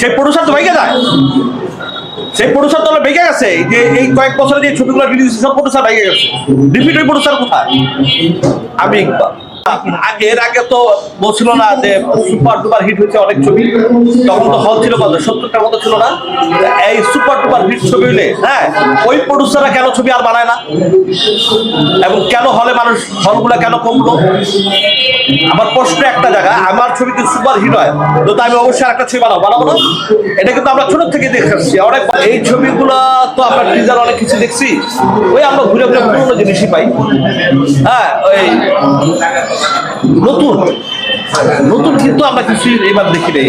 সেই প্রডিউসার তো ভেঙে যায়। সেই প্রডিউসার তো ভেঙে গেছে। যে এই কয়েক বছরে যে ছবিগুলো রিলিজ সব প্রডিউসার ভেঙে গেছে। রিপিট ওই প্রডিউসার কোথায়? আমি ইকবাল আ- এর আগে তো বলছিল না যে সুপার ডুপার হিট হয়েছে অনেক ছবি। তখন তো হল ছিল কত? সত্তরটার মতো ছিল না? এই সুপার ডুপার হিট ছবি হইলে হ্যাঁ ওই প্রডিউসাররা কেন ছবি আর বানায় না? এবং কেন হলে মানুষ হলগুলো কেন কমলো? আমার প্রশ্ন একটা জায়গা, আমার ছবি যদি সুপার হিট হয়? তো আমি অবশ্যই একটা ছবি বানাবো। বানাবো না? এটা কিন্তু আমরা ছোট থেকে দেখে আসছি। অনেক এই ছবিগুলো তো আমরা টিজার অনেক কিছু দেখছি। ওই আমরা ঘুরে ঘুরে পুরোনো জিনিসই পাই। হ্যাঁ ওই নতুন? নতুন কিন্তু আমরা কিছু এবার দেখি নেই।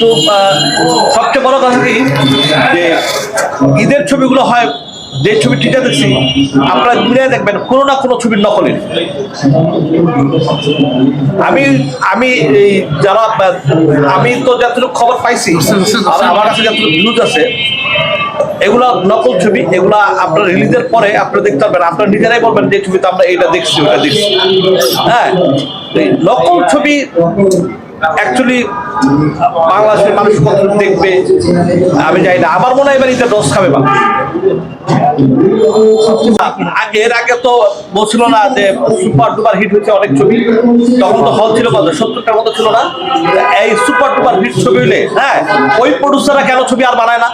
তো সবচেয়ে বড় কথা কি যে ঈদের ছবিগুলো হয় যে ছবি টিকা দেখছি আপনারা মিলিয়ে দেখবেন কোনো না কোনো ছবির নকলে। আমি আমি এই যারা আমি তো যতটুকু খবর পাইছি আমার কাছে যতটুকু নিউজ আছে এগুলা নকল ছবি, এগুলা আপনার রিলিজের পরে আপনি দেখতে পারবেন। আপনার নিজেরাই বলবেন যে ছবিতে আমরা এটা দেখছি ওটা দেখছি। হ্যাঁ নকল ছবি অ্যাকচুয়ালি বাংলাদেশের মানুষ কত দেখবে, আমি জানি না। আমার মনে হয় এবার এটা দশ খাবে মানুষ। আগে এর আগে তো বলছিল না যে সুপার ডুপার হিট হয়েছে অনেক ছবি। তখন তো হল ছিল কত? সত্তরটার মতো ছিল না? এই সুপার ডুপার হিট ছবি হইলে হ্যাঁ ওই প্রডিউসাররা কেন ছবি আর বানায় না?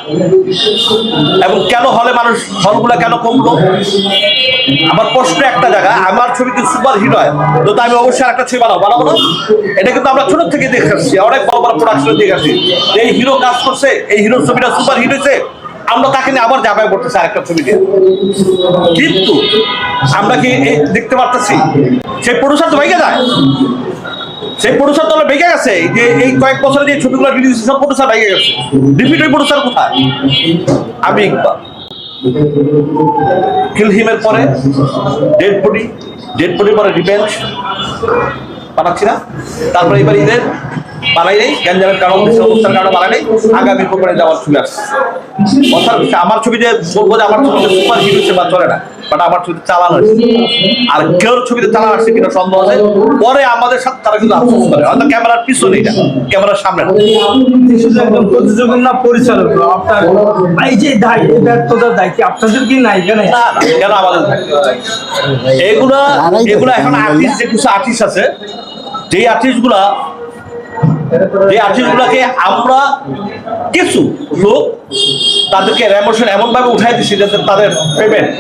এবং কেন হলে মানুষ হলগুলো কেন কমলো? আমার প্রশ্ন একটা জায়গা আমার ছবি যদি সুপার হিট হয়? তো আমি অবশ্যই একটা ছবি বানাবো বানাবো না? এটা কিন্তু আমরা ছোট থেকে দেখে আসছি অনেক বড় বড় প্রোডাকশন দেখে আসছি। এই হিরো কাজ করছে এই হিরোর ছবিটা সুপার হিট হয়েছে? আমরা তাকে নিয়ে আবার যাবাই করতেছি আরেকটা ছবি দিয়ে। কিন্তু আমরা কি দেখতে পারতেছি? সেই প্রডিউসার তো ভেঙে যায়। সেই প্রডিউসার তো ভেঙে গেছে। যে এই কয়েক বছরে যে ছবিগুলো রিলিজ সব প্রডিউসার ভেঙে গেছে। রিপিট ওই প্রডিউসার কোথায়? আমি ইকবাল। কিল হিমের পরে ডেড বডি ডেড বডির পরে রিভেঞ্জ বানাচ্ছি না। তারপরে এবার ঈদের বানাই নেই, গ্যাঞ্জামের কারণ অবস্থার কারণে বানাই নেই, আগামী প্রোগ্রামে যাওয়ার ছবি আসছে আমার ছবিতে বলব যে, আমার ছবিতে সুপার হিট হচ্ছে বা চলে না। বাট আমার ছবিতে চালানো আর কেউ ছবিতে চালানো আসছে কিনা সন্দেহ আছে? পরে আমাদের সাথে তারা কিন্তু আফসোস করে। হয়তো ক্যামেরার পিছনে এটা ক্যামেরার সামনে। প্রতিযোগী না পরিচালক? আপনার এই যে দায় এই ব্যর্থতার দায় কি আপনাদের কি নাই এখানে? না, না, কেন আমাদের এগুলা এগুলা এখন আর্টিস্ট যে কিছু আর্টিস্ট আছে যেই আর্টিস্টগুলা যে আর্টিস্ট গুলাকে আমরা কিছু লোক তাদেরকে এমন ভাবে উঠাই দিছি যাতে তাদের পেমেন্ট